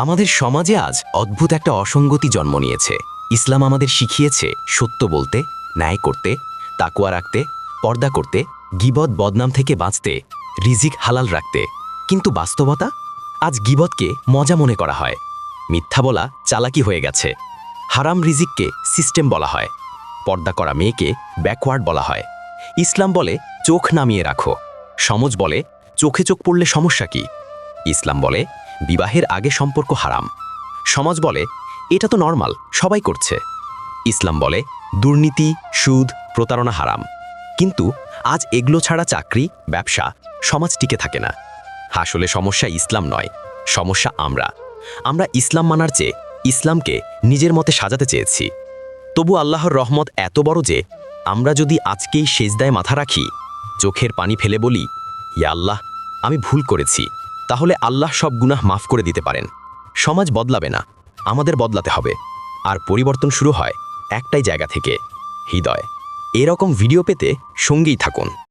আমাদের সমাজে আজ অদ্ভুত একটা অসঙ্গতি জন্ম নিয়েছে। ইসলাম আমাদের শিখিয়েছে সত্য বলতে, ন্যায় করতে তাকুয়া রাখতে, পর্দা করতে, গিবত বদনাম থেকে বাঁচতে, রিজিক হালাল রাখতে। কিন্তু বাস্তবতা? আজ গিবতকে মজা মনে করা হয়। মিথ্যা বলা চালাকি হয়ে গেছে। হারাম রিজিককে সিস্টেম বলা হয়। পর্দা করা মেয়েকে ব্যাকওয়ার্ড বলা হয়। ইসলাম বলে চোখ নামিয়ে রাখো। সমাজ বলে চোখে চোখ পড়লে সমস্যা কি? ইসলাম বলে বিবাহের আগে সম্পর্ক হারাম। সমাজ বলে, এটা তো নর্মাল, সবাই করছে। ইসলাম বলে, দুর্নীতি, সুদ, প্রতারণা হারাম। কিন্তু আজ এগুলো ছাড়া চাকরি, ব্যবসা, সমাজ টিকে থাকে না। আসলে সমস্যা ইসলাম নয়, সমস্যা আমরা। আমরা ইসলাম মানার চেয়ে ইসলামকে নিজের মতে সাজাতে চেয়েছি। তবু আল্লাহর রহমত এত বড় যে আমরা যদি আজকেই সেজদায় মাথা রাখি, চোখের পানি ফেলে বলি, ইয়া আল্লাহ, আমি ভুল করেছি। তাহলে আল্লাহ সব গুনাহ মাফ করে দিতে পারেন। সমাজ বদলাবে না, আমাদের বদলাতে হবে। আর পরিবর্তন শুরু হয় একটাই জায়গা থেকে, হৃদয়। এরকম ভিডিও পেতে সঙ্গেই থাকুন।